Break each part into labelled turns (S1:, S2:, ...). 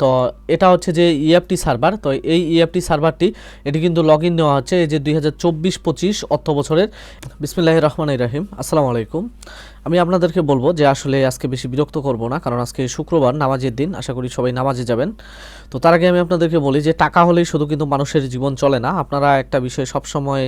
S1: তো এটা হচ্ছে যে ইএফটি সার্ভার তো এই ইএফটি সার্ভারটি এটি কিন্তু লগ ইন নেওয়া হচ্ছে এই যে দুই হাজার চব্বিশ পঁচিশ অর্থ বছরের বিসমিল্লাহ রহমান রাহিম। আসসালামু আলাইকুম। আমি আপনাদেরকে বলব যে আসলে আজকে বেশি বিরক্ত করব না, কারণ আজকে শুক্রবার নামাজের দিন, আশা করি সবাই নামাজে যাবেন। তো তার আগে আমি আপনাদেরকে বলি যে টাকা হলেই শুধু কিন্তু মানুষের জীবন চলে না, আপনারা একটা বিষয় সবসময়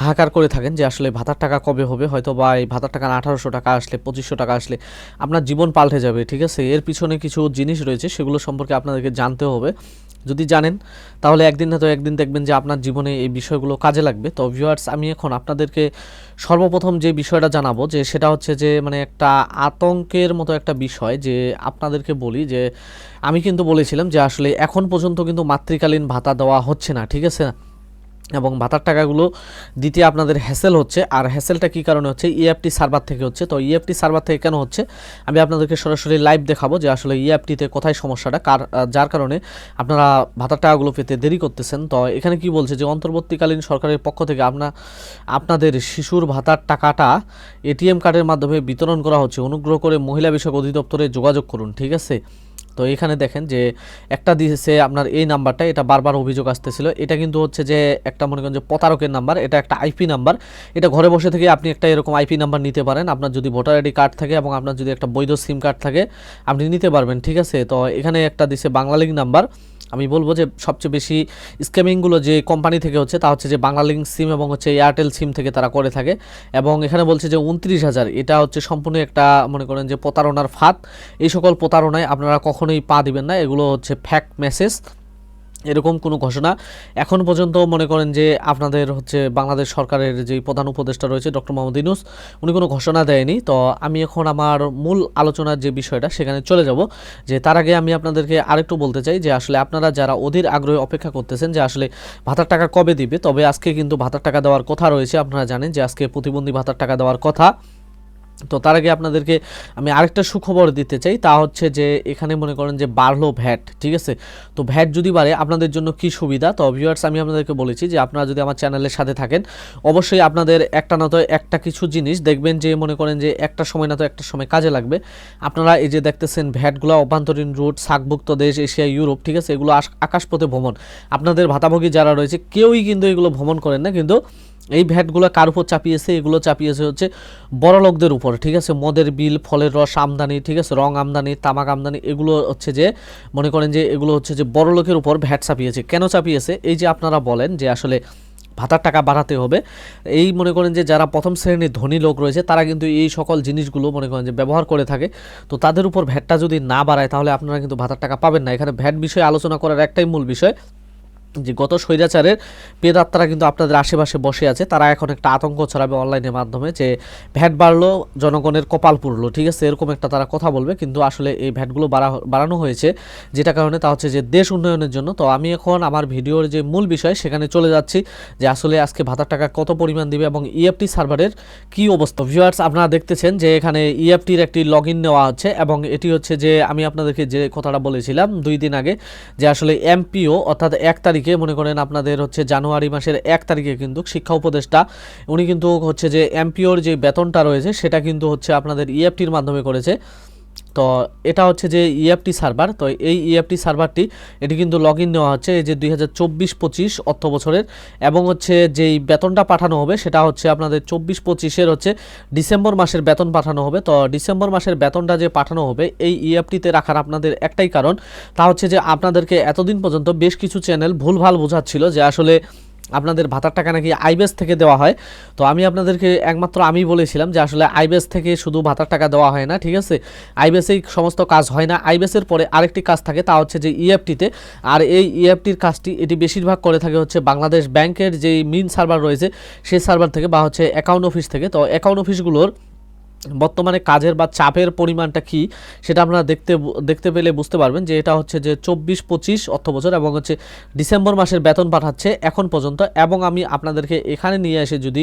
S1: হাহাকার করে থাকেন যে আসলে ভাতার টাকা কবে হবে হয়তো বা এই ভাতার টাকা আঠারোশো টাকা আসলে, পঁচিশশো টাকা আসলে আপনার জীবন পাল্টে যাবে, ঠিক আছে? এর পিছনে কিছু জিনিস রয়েছে, সেগুলো সম্পর্কে আপনাদেরকে জানতে হবে। যদি জানেন, তাহলে একদিন না তো একদিন দেখবেন যে আপনার জীবনে এই বিষয়গুলো কাজে লাগবে। তো ভিউয়ার্স আমি এখন আপনাদেরকে সর্বপ্রথম যে বিষয়টা জানাব, যে সেটা হচ্ছে যে মানে একটা আতঙ্কের মতো একটা বিষয় যে আপনাদেরকে বলি যে, আমি কিন্তু বলেছিলাম যে আসলে এখন পর্যন্ত কিন্তু মাতৃকালীন ভাতা দেওয়া হচ্ছে না, ঠিক আছে? এবং ভাতার টাকাগুলো দিতে আপনাদের হ্যাসেল হচ্ছে। আর হ্যাসেলটা কী কারণে হচ্ছে? ইএফটি সার্ভার থেকে হচ্ছে। তো ইএফটি সার্ভার থেকে কেন হচ্ছে? আমি আপনাদেরকে সরাসরি লাইভ দেখাবো যে আসলে ইএফটিতে কোথায় সমস্যাটা, কার যার কারণে আপনারা ভাতার টাকাগুলো পেতে দেরি করতেছেন। তো এখানে কি বলছে যে অন্তর্বর্তীকালীন সরকারের পক্ষ থেকে আপনা, আপনাদের শিশুর ভাতার টাকাটা এটিএম কার্ডের মাধ্যমে বিতরণ করা হচ্ছে। অনুগ্রহ করে মহিলা বিষয়ক অধিদপ্তরে যোগাযোগ করুন, ঠিক আছে? তো এখানে দেখেন যে একটা দিয়েছে আপনার এই নাম্বারটা, এটা বারবার অভিযোগ আসতেছিল। এটা কিন্তু হচ্ছে যে একটা মনে করেন যে প্রতারকের নাম্বার, এটা একটা আইপি নাম্বার। এটা ঘরে বসে থেকে আপনি একটা এরকম আইপি নাম্বার নিতে পারেন। আপনার যদি ভোটার আইডি কার্ড থাকে এবং আপনার যদি একটা বৈধ সিম কার্ড থাকে, আপনি নিতে পারবেন, ঠিক আছে? তো এখানে একটা দিছে বাংলালিক নাম্বার। আমি বলব যে সবচেয়ে বেশি স্ক্যামিংগুলো যে কোম্পানি থেকে হচ্ছে, তা হচ্ছে যে বাংলালিঙ্ক সিম এবং হচ্ছে এয়ারটেল সিম থেকে তারা করে থাকে। এবং এখানে বলছে যে উনত্রিশ হাজার, এটা হচ্ছে সম্পূর্ণ একটা মনে করেন যে প্রতারণার ফাঁদ। এই সকল প্রতারণায় আপনারা কখনোই পা দিবেন না, এগুলো হচ্ছে ফ্যাক মেসেজ এরকম কোনো ঘোষণা। এখন পর্যন্ত মনে করেন যে আপনাদের হচ্ছে বাংলাদেশ সরকারের যে প্রধান উপদেষ্টা রয়েছে ডক্টর মোহাম্মদ ইনুস উনি কোনো ঘোষণা দেয়নি। তো আমি এখন আমার মূল আলোচনার যে বিষয়টা, সেখানে চলে যাব। যে তার আগে আমি আপনাদেরকে আরেকটু বলতে চাই যে আসলে আপনারা যারা অধীর আগ্রহে অপেক্ষা করতেছেন যে আসলে ভাতার টাকা কবে দিবে, তবে আজকে কিন্তু ভাতার টাকা দেওয়ার কথা রয়েছে। আপনারা জানেন যে আজকে প্রতিবন্ধী ভাতার টাকা দেওয়ার কথা। তো তার আগে আপনাদেরকে আমি আরেকটা সুখবর দিতে চাই, তা হচ্ছে যে এখানে মনে করেন যে বাড়লো ভ্যাট, ঠিক আছে? তো ভ্যাট যদি বাড়ে, আপনাদের জন্য কি সুবিধা? তো ভিউয়ার্স আমি আপনাদেরকে বলেছি যে আপনারা যদি আমার চ্যানেলের সাথে থাকেন, অবশ্যই আপনাদের একটা না তো একটা কিছু জিনিস দেখবেন যে মনে করেন যে একটা সময় না তো একটা সময় কাজে লাগবে। আপনারা এই যে দেখতেছেন ভ্যাটগুলো, অভ্যন্তরীণ রুট সাকভুক্ত দেশ, এশিয়া, ইউরোপ, ঠিক আছে? এগুলো আকাশপথে ভ্রমণ। আপনাদের ভাতাভোগী যারা রয়েছে, কেউই কিন্তু এগুলো ভ্রমণ করেন না, কিন্তু এই ভ্যাটগুলো কার উপর চাপিয়েছে? এগুলো চাপিয়েছে হচ্ছে বড় লোকদের উপর, ঠিক আছে? মদের বিল, ফলের রস, আমদানি, ঠিক আছে? রং আমদানি, তামাক আমদানি, এগুলো হচ্ছে যে, মনে করেন যে, এগুলো হচ্ছে যে বড় লোকের উপর ভ্যাট চাপিয়েছে। কেন চাপিয়েছে? এই যে আপনারা বলেন যে আসলে ভাতার টাকা বাড়াতে হবে, এই মনে করেন যে যারা প্রথম শ্রেণির ধনী লোক রয়েছে, তারা কিন্তু এই সকল জিনিসগুলো মনে করেন যে ব্যবহার করে থাকে। তো তাদের উপর ভ্যাটটা যদি না বাড়ায়, তাহলে আপনারা কিন্তু ভাতার টাকা পাবেন না। এখানে ভ্যাট বিষয়ে আলোচনা করার একটাই মূল বিষয় যে গত স্বৈরাচারের পেদাত্তারা কিন্তু আপনাদের আশেপাশে বসে আছে। তারা এখন একটা আতঙ্ক ছড়াবে অনলাইনের মাধ্যমে যে ভ্যাট বাড়লো, জনগণের কপাল পুরলো ঠিক আছে? এরকম একটা তারা কথা বলবে, কিন্তু আসলে এই ভ্যাটগুলো বাড়া, বাড়ানো হয়েছে, যেটা কারণে তা হচ্ছে যে দেশ উন্নয়নের জন্য। তো আমি এখন আমার ভিডিওর যে মূল বিষয়, সেখানে চলে যাচ্ছি যে আসলে আজকে ভাতার টাকা কত পরিমাণ দিবে এবং ইএফটি সার্ভারের কি অবস্থা। ভিউয়ার্স আপনারা দেখতেছেন যে এখানে ইএফটির একটি লগ নেওয়া হচ্ছে এবং এটি হচ্ছে যে আমি আপনাদেরকে যে কথাটা বলেছিলাম দুই দিন আগে যে আসলে এমপিও অর্থাৎ এক তারিখ তারিখে, মনে করেন আপনাদের হচ্ছে জানুয়ারি মাসের এক তারিখে কিন্তু শিক্ষা উপদেষ্টা, উনি কিন্তু হচ্ছে যে এমপিওর যে বেতনটা রয়েছে, সেটা কিন্তু হচ্ছে আপনাদের ইএফটির মাধ্যমে করেছে। তো এটা হচ্ছে যে ইএফটি সার্ভার তো এই ইএফটি সার্ভারটি এটি কিন্তু লগ ইন নেওয়া হচ্ছে এই যে দুই হাজার চব্বিশ পঁচিশ অর্থ বছরের, এবং হচ্ছে যেই বেতনটা পাঠানো হবে সেটা হচ্ছে আপনাদের চব্বিশ পঁচিশের হচ্ছে ডিসেম্বর মাসের বেতন পাঠানো হবে। তো ডিসেম্বর মাসের বেতনটা যে পাঠানো হবে, এই ইএফটিতে রাখার আপনাদের একটাই কারণ, তা হচ্ছে যে আপনাদেরকে এতদিন পর্যন্ত বেশ কিছু চ্যানেল ভুলভাল বোঝাচ্ছিল যে আসলে আপনাদের ভাতার টাকা নাকি আইবেস থেকে দেওয়া হয়। তো আমি আপনাদেরকে একমাত্র আমি বলেছিলাম যে আসলে আইবেস থেকে শুধু ভাতার টাকা দেওয়া হয় না, ঠিক আছে? আইবেসেই সমস্ত কাজ হয় না। আইবেসের পরে আরেকটি কাজ থাকে, তা হচ্ছে যে ইএফটিতে আর এই ইএফটির কাজটি এটি বেশিরভাগ করে থাকে হচ্ছে বাংলাদেশ ব্যাংকের যেই মিন সার্ভার রয়েছে, সেই সার্ভার থেকে বা হচ্ছে অ্যাকাউন্ট অফিস থেকে। তো অ্যাকাউন্ট অফিসগুলোর বর্তমানে কাজের বা চাপের পরিমাণটা কি সেটা আপনারা দেখতে দেখতে পেলে বুঝতে পারবেন যে এটা হচ্ছে যে চব্বিশ পঁচিশ অর্থ বছর এবং হচ্ছে ডিসেম্বর মাসের বেতন পাঠাচ্ছে এখন পর্যন্ত এবং আমি আপনাদেরকে এখানে নিয়ে এসে যদি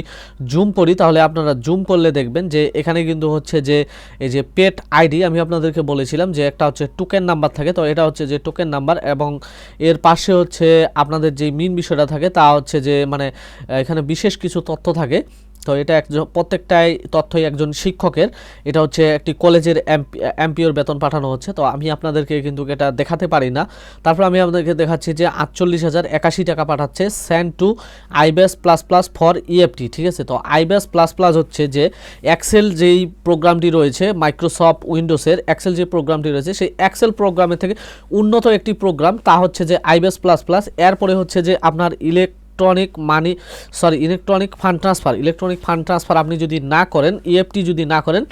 S1: জুম করি তাহলে আপনারা জুম করলে দেখবেন যে এখানে কিন্তু হচ্ছে যে এই যে পেট আইডি আমি আপনাদেরকে বলেছিলাম যে একটা হচ্ছে টোকেন নাম্বার থাকে। তো এটা হচ্ছে যে টোকেন নাম্বার এবং এর পাশে হচ্ছে আপনাদের যে মেন বিষয়টা থাকে তা হচ্ছে যে মানে এখানে বিশেষ কিছু তথ্য থাকে। তো এটা একজন প্রত্যেকটাই তথ্যই একজন শিক্ষকের। এটা হচ্ছে একটি কলেজের এমপিওর বেতন পাঠানো হচ্ছে। তো আমি আপনাদেরকে কিন্তু এটা দেখাতে পারি না। তারপর আমি আপনাদেরকে দেখাচ্ছি যে আটচল্লিশ হাজার একাশি টাকা পাঠাচ্ছে send to iBAS plus plus for EFT ঠিক আছে? তো আইবেস প্লাস প্লাস হচ্ছে যে এক্সেল যেই প্রোগ্রামটি রয়েছে মাইক্রোসফট উইন্ডোজের এক্সেল যে প্রোগ্রামটি রয়েছে, সেই এক্সেল প্রোগ্রামের থেকে উন্নত একটি প্রোগ্রাম। তা হচ্ছে যে আইবেস প্লাস প্লাস এরপরে হচ্ছে যে আপনার ইলেক electronic money sorry electronic fund transfer electronic fund transfer আপনি যদি না করেন ইএফটি যদি না করেন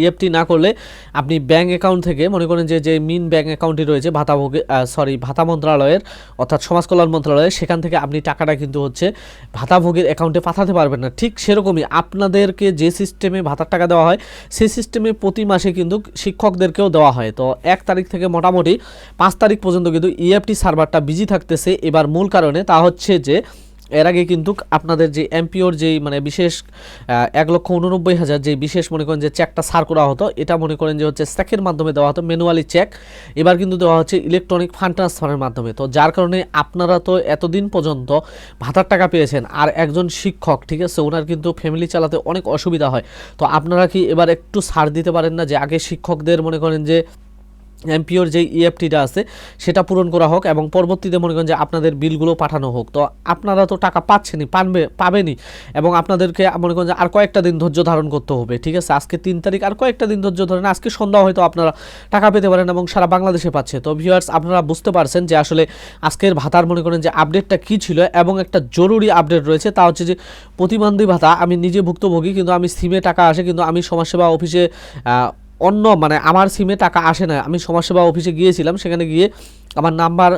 S1: ইএফটি না করলে আপনি ব্যাঙ্ক অ্যাকাউন্ট থেকে মনে করেন যে যে মিন ব্যাঙ্ক অ্যাকাউন্টটি রয়েছে ভাতাভোগে সরি ভাতা মন্ত্রণালয়ের অর্থাৎ সমাজ কল্যাণ মন্ত্রণালয়ের সেখান থেকে আপনি টাকাটা কিন্তু হচ্ছে ভাতাভোগের অ্যাকাউন্টে পাঠাতে পারবেন না। ঠিক সেরকমই আপনাদেরকে যে সিস্টেমে ভাতার টাকা দেওয়া হয়, সেই সিস্টেমে প্রতি মাসে কিন্তু শিক্ষকদেরকেও দেওয়া হয়। তো এক তারিখ থেকে মোটামুটি পাঁচ তারিখ পর্যন্ত কিন্তু ইএফটি সার্ভারটা বিজি থাকতেছে। এবার মূল কারণে তা হচ্ছে যে এর আগে কিন্তু আপনাদের যে এমপিওর যেই মানে বিশেষ এক লক্ষ উননব্বই হাজার যে বিশেষ মনে করেন যে চেকটা সার করা হতো, এটা মনে করেন যে হচ্ছে স্ট্যাকের মাধ্যমে দেওয়া হতো ম্যানুয়ালি চেক এবার কিন্তু দেওয়া হচ্ছে ইলেকট্রনিক ফান্ড ট্রান্সফারের মাধ্যমে। তো যার কারণে আপনারা তো এতদিন পর্যন্ত ভাতার টাকা পেয়েছেন, আর একজন শিক্ষক, ঠিক আছে, ওনার কিন্তু ফ্যামিলি চালাতে অনেক অসুবিধা হয়। তো আপনারা কি এবার একটু সার দিতে পারেন না যে আগে শিক্ষকদের মনে করেন যে এমপিওর যে ইএফটিটা আছে, সেটা পূরণ করা হোক এবং পরবর্তীতে মনে করেন যে আপনাদের বিলগুলো পাঠানো হোক। তো আপনারা তো টাকা পাচ্ছেনই, পানবে, পাবেনই এবং আপনাদেরকে মনে করেন যে আর কয়েকটা দিন ধৈর্য ধারণ করতে হবে, ঠিক আছে? আজকে তিন তারিখ, আর কয়েকটা দিন ধৈর্য ধরেন আজকে সন্ধ্যা হয়তো আপনারা টাকা পেতে পারেন এবং সারা বাংলাদেশে পাচ্ছে। তো ভিউয়ার্স আপনারা বুঝতে পারছেন যে আসলে আজকের ভাতার মনে করেন যে আপডেটটা কী ছিল এবং একটা জরুরি আপডেট রয়েছে, তা হচ্ছে যে প্রতিবন্ধী ভাতা, আমি নিজে ভুক্তভোগী, কিন্তু আমি সিমে টাকা আসে, কিন্তু আমি সমাজসেবা অফিসে অন্য মানে আমার সিমে টাকা আসে না। আমি সমাজসেবা অফিসে গিয়েছিলাম, সেখানে গিয়ে আমার নাম্বার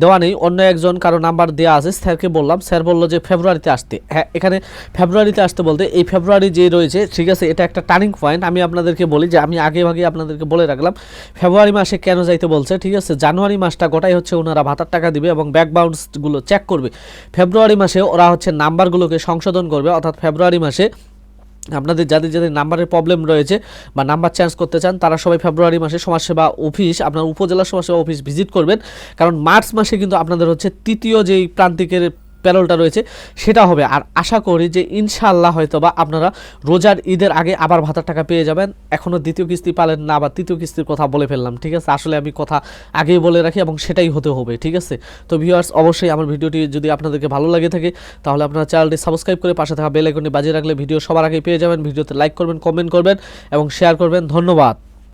S1: দেওয়া নেই। অন্য একজন কারও নাম্বার দেওয়া আছে, স্যারকে বললাম। স্যার বলল যে ফেব্রুয়ারিতে আসতে। হ্যাঁ এখানে ফেব্রুয়ারিতে আসতে বলতে এই ফেব্রুয়ারি যে রয়েছে, ঠিক আছে, এটা একটা টার্নিং পয়েন্ট আমি আপনাদেরকে বলি যে, আমি আগে ভাগে আপনাদেরকে বলে রাখলাম, ফেব্রুয়ারি মাসে কেন যাইতে বলছে, ঠিক আছে? জানুয়ারি মাসটা গোটাই হচ্ছে ওনারা ভাতার টাকা দিবে এবং ব্যাক বাউন্সগুলো চেক করবে। ফেব্রুয়ারি মাসে ওরা হচ্ছে নাম্বারগুলোকে সংশোধন করবে, অর্থাৎ ফেব্রুয়ারি মাসে আপনাদের যাদের যাদের নাম্বারের প্রবলেম রয়েছে বা নাম্বার চেঞ্জ করতে চান, তারা সবাই ফেব্রুয়ারি মাসে সমাজসেবা অফিস আপনার উপজেলা সমাজসেবা অফিস ভিজিট করবেন। কারণ মার্চ মাসে কিন্তু আপনাদের হচ্ছে তৃতীয় যেই প্রান্তিকের প্যারোলটা রয়েছে, সেটা হবে। আর আশা করি যে ইনশাআল্লাহ হয়তো বা আপনারা রোজার ঈদের আগে আবার ভাতার টাকা পেয়ে যাবেন। এখনও দ্বিতীয় কিস্তি পালেন না আবার তৃতীয় কিস্তির কথা বলে ফেললাম, ঠিক আছে? আসলে আমি কথা আগেই বলে রাখি এবং সেটাই হতে হবে, ঠিক আছে? তো ভিউয়ার্স অবশ্যই আমার ভিডিওটি যদি আপনাদেরকে ভালো লাগে থাকে, তাহলে আপনারা চ্যানেলটি সাবস্ক্রাইব করে পাশে থাকা বেল আইকনটি বাজিয়ে রাখলে ভিডিও সবার আগে পেয়ে যাবেন। ভিডিওতে লাইক করবেন কমেন্ট করবেন এবং শেয়ার করবেন। ধন্যবাদ।